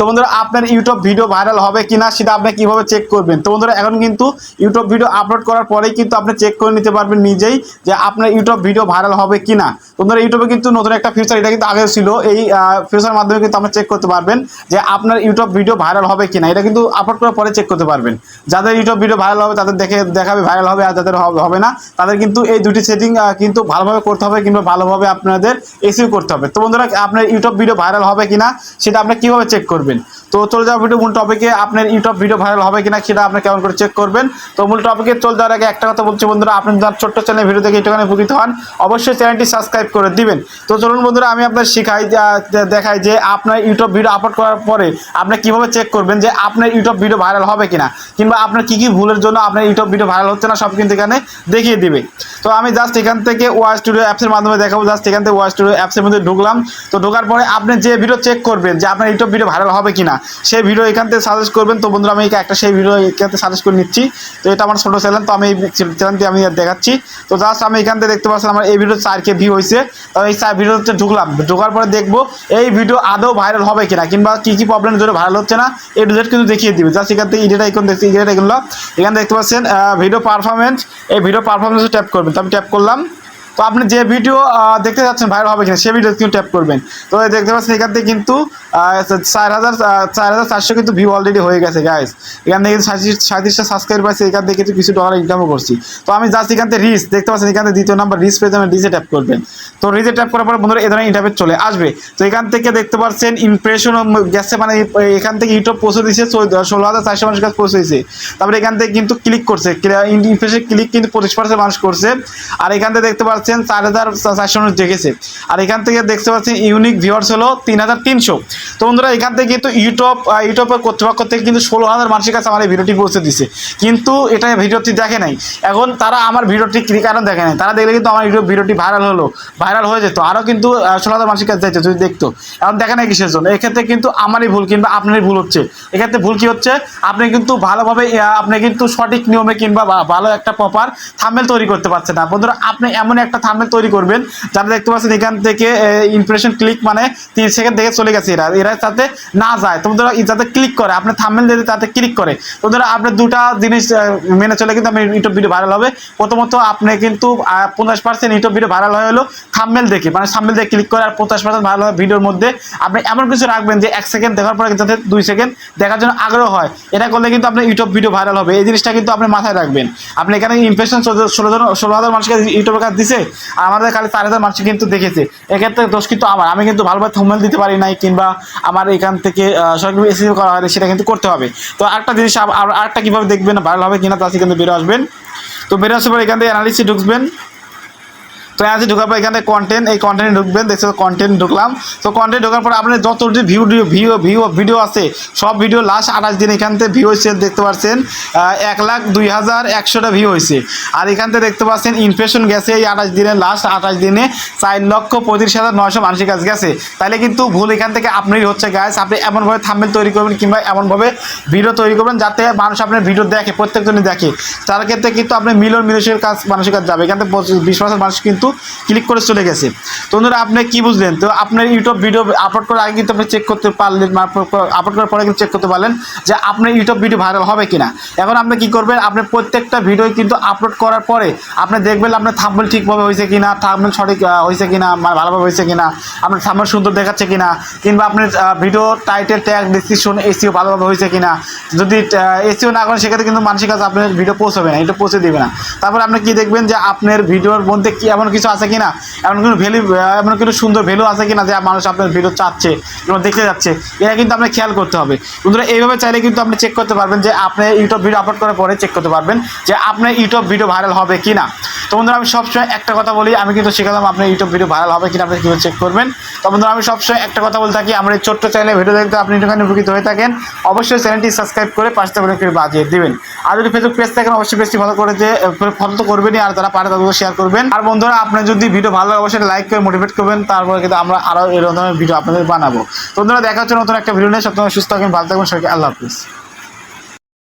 তো বন্ধুরা, আপনার ইউটিউব ভিডিও ভাইরাল হবে কিনা সেটা আপনি কীভাবে চেক করবেন? তো বন্ধুরা, এখন কিন্তু ইউটিউব ভিডিও আপলোড করার পরেই কিন্তু আপনি চেক করে নিতে পারবেন নিজেই যে আপনার ইউটিউব ভিডিও ভাইরাল হবে কিনা। বন্ধুরা ইউটিউবে কিন্তু নতুন একটা ফিচার এটা কিন্তু আগে ছিল। এই ফিচার মাধ্যমে কিন্তু আপনি চেক করতে পারবেন যে আপনার ইউটিউব ভিডিও ভাইরাল হবে কিনা। এটা কিন্তু আপলোড করার পরে চেক করতে পারবেন। যাদের ইউটিউব ভিডিও ভাইরাল হবে, তাদের দেখে, দেখাবে ভাইরাল হবে, আর যাদের হবে- না, তাদের কিন্তু এই দুটি সেটিং কিন্তু ভালোভাবে করতে হবে কিংবা ভালোভাবে আপনাদের এসিও করতে হবে। তো বন্ধুরা, আপনার ইউটিউব ভিডিও ভাইরাল হবে কিনা, সেটা আপনি কীভাবে চেক করবেন? তো চলে যাওয়ার ভিডিও, মূল টপিকে আপনার ইউটিউব ভিডিও ভাইরাল হবে কিনা সেটা আপনি কেমন করে চেক করবেন। তো মূল টপিকে চলে যাওয়ার আগে একটা কথা বলছি বন্ধুরা, আপনি যদি ছোট্ট চ্যানেল ভিডিও দেখে একটুখানি উপকৃত হন, অবশ্যই চ্যানেলটি সাবস্ক্রাইব করে দিবেন। তো চলুন বন্ধুরা, আমি আপনার শিখাই দেখাই যে আপনার ইউটিউব ভিডিও আপলোড করার পরে আপনি কীভাবে চেক করবেন যে আপনার ইউটিউব ভিডিও ভাইরাল হবে কিনা, কিংবা আপনার কি কি ভুলের জন্য আপনার ইউটিউব ভিডিও ভাইরাল হচ্ছে না, সব কিন্তু এখানে দেখিয়ে দিবে। তো আমি জাস্ট এখান থেকে ওয়াই স্টুডিও অ্যাপসের মাধ্যমে দেখাবো জাস্ট এখান থেকে ওয়াই স্টুডিও অ্যাপসের মধ্যে ঢুকলাম। তো ঢোকার পরে আপনি যে ভিডিও চেক করবেন যে আপনার ইউটিউব ভিডিও ভাইরাল হবে কিনা, সেই ভিডিও এখান থেকে সাজেস্ট করবেন। তো বন্ধুরা, আমি একটা সেই ভিডিও এখান থেকে সাজেস্ট করে নিচ্ছি। তো এটা আমার ছোটো চ্যানেল তো আমি এই চ্যানেলটি আমি দেখাচ্ছি। তো জাস্ট আমি এখান থেকে দেখতে পাচ্ছেন আমার এই ভিডিও চার কে ভিউ হয়েছে। তো এই চার ভিডিওতে ঢুকলাম। ঢোকার পরে দেখব এই ভিডিও আদৌ ভাইরাল হবে কিনা, কিংবা কী কী প্রবলেম ধরে ভাইরাল হচ্ছে না এই রিলেট কিন্তু দেখিয়ে দিবে। জাস্ট এখান থেকে ইডিট আইকন দেখছি ইডিট আইকনগুলো এখানে দেখতে পাচ্ছেন ভিডিও পারফরমেন্স এই ভিডিও পারফরমেন্সে ট্যাপ করবেন। তো আমি ট্যাপ করলাম। তো আপনি যে ভিডিও দেখতে যাচ্ছেন ভাইরাল হবে কিনা সেই ভিডিও কিন্তু ট্যাপ করবেন। তো দেখতে পাচ্ছেন, এখান থেকে কিন্তু চার হাজার চার হাজার চারশো কিন্তু ভিউ অলরেডি হয়ে গেছে গাইস এখান থেকে সাঁত্রিশটা সাবস্ক্রাইব পাইছে, এখান থেকে কিন্তু কিছু ডলার ইনকামও করছি। তো আমি জাস্ট এখান থেকে রিস দেখতে পাচ্ছেন, এখান থেকে দ্বিতীয় নাম্বার রিস পেয়ে যাবেন রিসে ট্যাপ করবেন। তো রিসে ট্যাপ করার পর বন্ধুরা এ ধরনের ইন্টারভেট চলে আসবে। তো এখান থেকে দেখতে পাচ্ছেন ইমপ্রেশন গেছে মানে এখান থেকে ইউটিউব পৌঁছে দিয়েছে ষোলো হাজার চারশো মানুষের কাছে পৌঁছে দিয়েছে। তারপরে এখান থেকে কিন্তু ক্লিক করছে ইমপ্রেশন ক্লিক কিন্তু পঁচিশ পার্সেন্ট মানুষ করছে। আর এখান থেকে দেখতে পাচ্ছেন চার হাজার চারশো মানুষ দেখেছে আর এখান থেকে দেখতে পাচ্ছেন ইউনিক ভিউয়ার্স হলো তিন হাজার তিনশো। তো বন্ধুরা, এখান থেকে কিন্তু ইউটিউব ইউটিউবের কর্তৃপক্ষ থেকে কিন্তু ষোলো হাজার মানুষের কাছে আমার এই ভিডিওটি পৌঁছে দিছে। কিন্তু এটা ভিডিওটি দেখে নাই। এখন তারা আমার ভিডিওটি কি কারণ দেখে নাই? তারা দেখলে কিন্তু আমার ইউটিউব ভিডিওটি ভাইরাল হলো ভাইরাল হয়ে যেত। আরও কিন্তু ষোলো হাজার মানুষের কাছে যাইতো যদি দেখতো। এখন দেখে নাই কিসের জন্য? এক্ষেত্রে কিন্তু আমারই ভুল কিংবা আপনারই ভুল হচ্ছে। এক্ষেত্রে ভুল কী হচ্ছে? আপনি কিন্তু ভালোভাবে আপনি কিন্তু সঠিক নিয়মে কিংবা ভালো একটা প্রপার থামেল তৈরি করতে পারছেন না। বন্ধুরা, আপনি এমন একটা থামেল তৈরি করবেন যারা দেখতে পাচ্ছেন এখান থেকে ইমপ্রেশন ক্লিক মানে তিরিশ সেকেন্ড থেকে চলে গেছে এরা। এরা যাতে না যায়। তো বন্ধুরা, ই যাতে ক্লিক করে, আপনি থামেল দিয়ে তাতে ক্লিক করে। তো বন্ধুরা, আপনি দুটা জিনিস মেনে চলে কিন্তু আপনি ইউটিউব ভিডিও ভাইরাল হবে। প্রথমত, আপনি কিন্তু পঞ্চাশ পার্সেন্ট ইউটিউব ভিডিও ভাইরাল হয়ে হলো থামেল দেখে। মানে থামেল দেখে ক্লিক করে আর পঞ্চাশ পার্সেন্ট ভাইরাল হয় ভিডিওর মধ্যে। আপনি এমন কিছু রাখবেন যে এক সেকেন্ড দেখার পরে যাতে দুই সেকেন্ড দেখার জন্য আগ্রহ হয়। এটা করলে কিন্তু আপনার ইউটিউব ভিডিও ভাইরাল হবে। এই জিনিসটা কিন্তু আপনি মাথায় রাখবেন। আপনি এখানে ইমপ্রেশন ষোলো জন, ষোলো হাজার মানুষকে ইউটিউবের কাছে দিছে। আর আমাদের খালি চার হাজার মানুষ কিন্তু দেখেছে। এক্ষেত্রে দোষ কিন্তু আমার। আমি কিন্তু ভালোভাবে থামেল দিতে পারি নাই কিংবা আমার এখান থেকে সরকারি এসি করা হয় সেটা কিন্তু করতে হবে। তো আরেকটা জিনিস আর আরেকটা কীভাবে দেখবেন, ভালো হবে কিনা তা কিন্তু বেরো আসবেন। তো বেরো আসার পর এখান থেকে অ্যানালিসি ঢুকবেন। তো আজ ঢোকার পর এখানে কন্টেন্ট এই কন্টেন্টে ঢুকবেন, দেখছ কন্টেন্ট ঢুকলাম। তো কন্টেন্ট ঢোকার পর আপনি যত যে ভিউ ভিউ ভিউ ভিডিও আছে, সব ভিডিও লাস্ট আঠাশ দিন এখান থেকে ভিউ হয়েছে, দেখতে পাচ্ছেন এক লাখ দুই হাজার একশোটা ভিউ হয়েছে। আর এখান থেকে দেখতে পাচ্ছেন ইনফেশন গেছে এই আঠাশ দিনে লাস্ট আঠাশ দিনে চার লক্ষ পঁয়ত্রিশ হাজার নয়শো মানুষের কাছে গেছে। তাহলে কিন্তু ভুল এখান থেকে আপনারই হচ্ছে গাছ আপনি এমনভাবে থাম্বেল তৈরি করবেন কিংবা এমনভাবে ভিডিও তৈরি করবেন যাতে মানুষ আপনার ভিডিও দেখে, প্রত্যেকজনই দেখে। তার ক্ষেত্রে কিন্তু আপনি মিলন মিলেশের কাজ মানুষের কাছে যাবে। এখান থেকে বিশ মানুষ কিন্তু ক্লিক করে চলে গেছে। তো বন্ধুরা, আপনি কি বুঝলেন? তো আপনার ইউটিউব ভিডিও আপলোড করার আগে কিন্তু আপনি চেক করতে পারলেন আপলোড করার পরে কিন্তু চেক করতে পারলেন যে আপনার ইউটিউব ভিডিও ভাইরাল হবে কিনা। এখন আপনি কি করবেন? আপনি প্রত্যেকটা ভিডিও কিন্তু আপলোড করার পরে আপনি দেখবেন আপনার থাম্বনেল ঠিকভাবে হয়েছে কিনা থাম্বনেল সঠিক হয়েছে কিনা ভালোভাবে হয়েছে কিনা, আপনার থাম্বনেল সুন্দর দেখাচ্ছে কিনা, কিংবা আপনার video title tag description SEO ভালোভাবে হয়েছে কিনা। যদি এসিও না করেন, সেক্ষেত্রে কিন্তু মানুষের কাছে আপনার ভিডিও পৌঁছবে না, এটা পৌঁছে দেবে না। তারপর আপনি কি দেখবেন যে আপনার ভিডিওর মধ্যে কি এমন কিছু আছে কিনা? এমন কোনো ভ্যালু এমন কোনো সুন্দর ভ্যালু আছে কিনা যে মানুষ আপনার ভিডিও চাচ্ছে এবং দেখতে যাচ্ছে? এটা কিন্তু আপনার খেয়াল করতে হবে। বন্ধুরা, এইভাবে চাইলে কিন্তু আপনি চেক করতে পারবেন যে আপনি ইউটিউব ভিডিও আপলোড করার পরে চেক করতে পারবেন যে আপনার ইউটিউব ভিডিও ভাইরাল হবে কিনা। তো বন্ধুরা, আমি সবসময় একটা কথা বলি, আমি কিন্তু শেখালাম আপনার ইউটিউব ভিডিও ভাইরাল হবে কিনা, আপনি কীভাবে চেক করবেন। তো বন্ধুরা, আমি সবসময় একটা কথা বলে থাকি, আমার এই ছোট্ট চ্যানেলে ভিডিও দেখতে আপনি এখানে উপকৃত হয়ে থাকেন, অবশ্যই চ্যানেলটি সাবস্ক্রাইব করে পাঁচটা করে করে বাজিয়ে দিবেন। আর যদি ফেসবুক পেজ থাকেন অবশ্যই পেজটি ফলো করে যে ফলো তো করবেনই, আর যারা পারে তাদেরকে শেয়ার করবেন। আর বন্ধুরা, আপনার যদি ভিডিও ভালো লাগে, অবশ্যই লাইক করে মোটিভেট করবেন, তারপরে কিন্তু আমরা আরও এরকম ধরনের ভিডিও আপনাদের বানাবো। তো বন্ধুরা, দেখা হচ্ছে নতুন একটা ভিডিও নিয়ে সব সুস্থ থাকবেন ভালো থাকবেন, সবাইকে আল্লাহ হাফিজ।